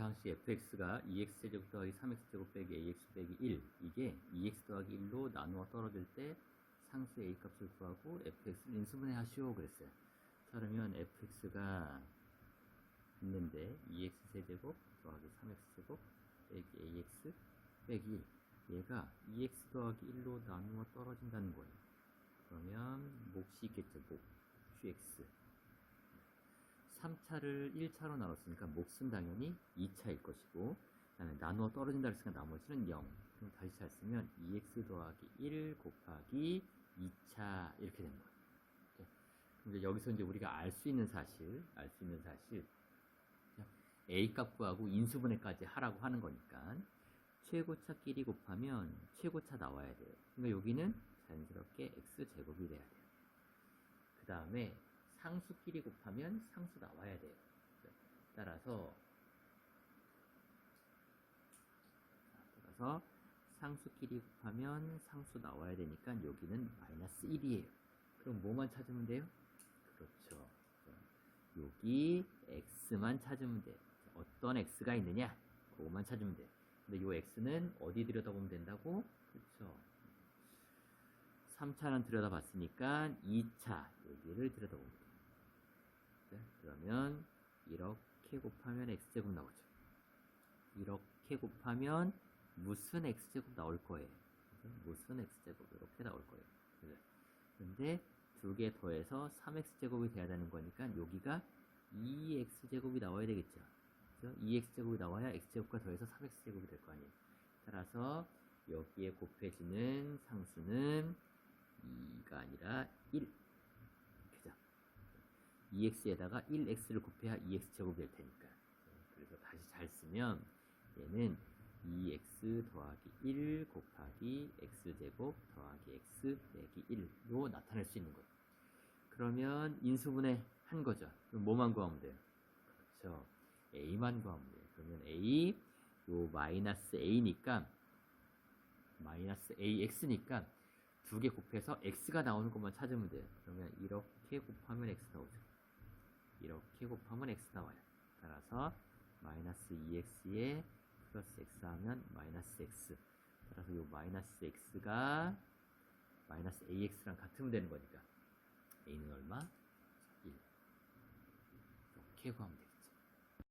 다항식 fx가 2x제곱 더하기 3x제곱 빼기 ax 빼기 1 이게 2x 더하기 1로 나누어 떨어질 때 상수 a 값을 구하고 fx를 인수분해 하시오 그랬어요. 자, 그러면 fx가 있는데 2x 세제곱 더하기 3x제곱 빼기 ax 빼기 1 얘가 2x 더하기 1로 나누어 떨어진다는 거예요. 그러면 몫이 있겠죠. 몫 qx 3차를 1차로 나눴으니까 몫은 당연히 2차일 것이고 그다음에 나누어 떨어진다 그랬으니까 나머지는 0 그럼 다시 잘 쓰면 2x 더하기 1 곱하기 2차 이렇게 된 거예요 네. 그럼 이제 여기서 이제 우리가 알 수 있는 사실 알 수 있는 사실. a 값 구하고 인수분해까지 하라고 하는 거니까 최고차끼리 곱하면 최고차 나와야 돼요. 그러니까 여기는 자연스럽게 x제곱이 돼야 돼요. 그 다음에 상수끼리 곱하면 상수 나와야 돼요. 따라서 따라서 상수끼리 곱하면 상수 나와야 되니까 여기는 마이너스 1이에요. 그럼 뭐만 찾으면 돼요? 그렇죠. 여기 x만 찾으면 돼. 어떤 x가 있느냐? 그것만 찾으면 돼. 근데 요 x는 어디 들여다보면 된다고? 그렇죠. 3차는 들여다봤으니까 2차 여기를 들여다보면 돼. 네, 그러면 이렇게 곱하면 x제곱 나오죠. 이렇게 곱하면 무슨 x제곱 나올 거예요. 무슨 x제곱 이렇게 나올 거예요. 그죠? 근데 두 개 더해서 3x제곱이 돼야 되는 거니까 여기가 2x제곱이 나와야 되겠죠. 그죠? 2x제곱이 나와야 x제곱과 더해서 3x제곱이 될 거 아니에요. 따라서 여기에 곱해지는 상수는 2가 아니라 1. 그죠? 2x에다가 1x를 곱해야 2x제곱이 될 테니까. 그래서 다시 잘 쓰면 얘는 2x 더하기 1 곱하기 x제곱 더하기 x 빼기 1로 나타낼 수 있는 거예요. 그러면 인수분해 한 거죠. 그럼 뭐만 구하면 돼요? 그렇죠. a만 구하면 돼요. 그러면 a 요 마이너스 a니까 마이너스 ax니까 두 개 곱해서 x가 나오는 것만 찾으면 돼요. 그러면 이렇게 곱하면 x 나오죠. 이렇게 곱하면 x 나와요. 따라서 마이너스 2x에 플러스 x 하면 마이너스 x. 따라서 이 마이너스 x가 마이너스 ax랑 같으면 되는 거니까 a는 얼마? 1. 이렇게 구하면 돼요.